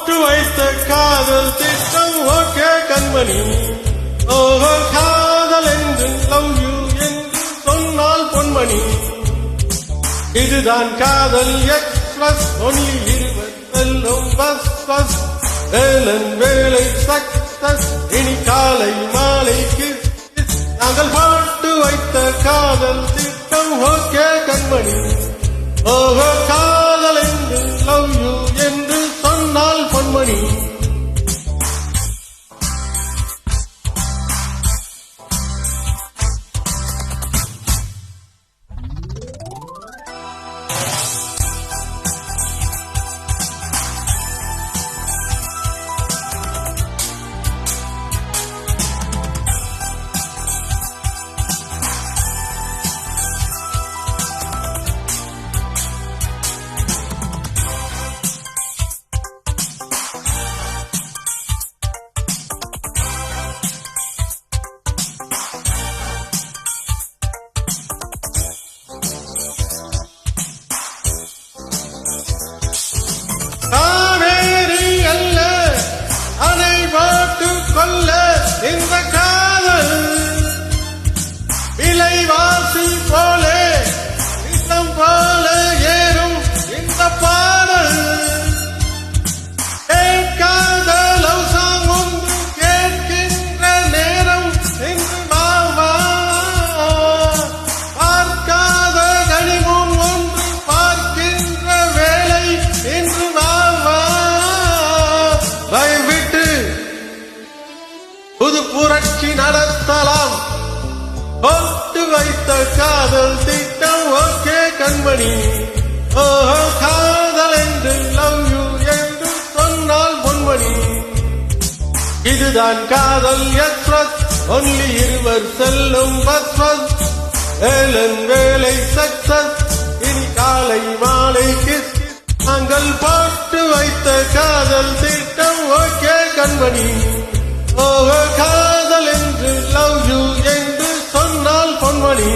போட்டு வைத்த காதல் திட்டம் ஓகே கண்மணி. ஓஹோ காதல் என்று லவ் யூ என்று சொன்னால் பொன்மணி. இதுதான் காதல் எக்ஸ்பிரஸ் ஒன்லி இருவர் செல்லும் பஸ் பஸ் வேலன் வேலை சக்சஸ் இனி காலை மாலைக்கு நாங்கள் பாட்டு வைத்த காதல் திட்டம் ஓகே கண்மணி. ஓஹோ காதல் என்று லவ் யூ என்று புது புரட்சி நடத்தலாம். போட்டு வைத்த காதல் திட்டம் ஓகே கண்மணி. ஓஹோ காதல் என்று லவ் யூ என்று சொன்னால் பொன்மணி. இதுதான் காதல் எக்ஸ்பிரஸ். ஒன்லி இருவர் செல்லும் பஸ் பஸ் வேலை சக்சஸ் இனி காலை மாலை கிஸ் நாங்கள் பாட்டு வைத்த காதல் திட்டம் ஓகே கண்மணி. காதல் என்று லவ் யூ என்று சொன்னால் பொன்மணி.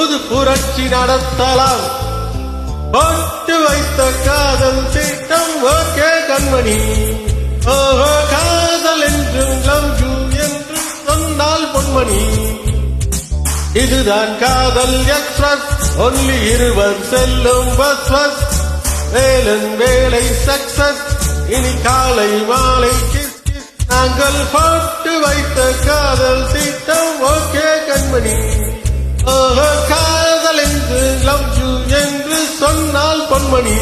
புது புரட்சி நடத்தலாம். போட்டு வைத்த காதல் திட்டம் ஓகே கண்மணி. ஓஹோ காதல் என்றும் லவ் யூ என்று சொன்னால் பொன்மணி. இதுதான் காதல் எக்ஸ்பிரஸ். ஒன்லி இருவர் செல்லும் பஸ் பஸ் வேலன் வேலை சக்சஸ். இனி காலை மாலை கிஸ் கிஸ் நாங்கள் போட்டு வைத்த காதல் திட்டம் ஓகே கண்மணி. காதல் என்று லவ் யூ என்று சொன்னால் பொன்மணி.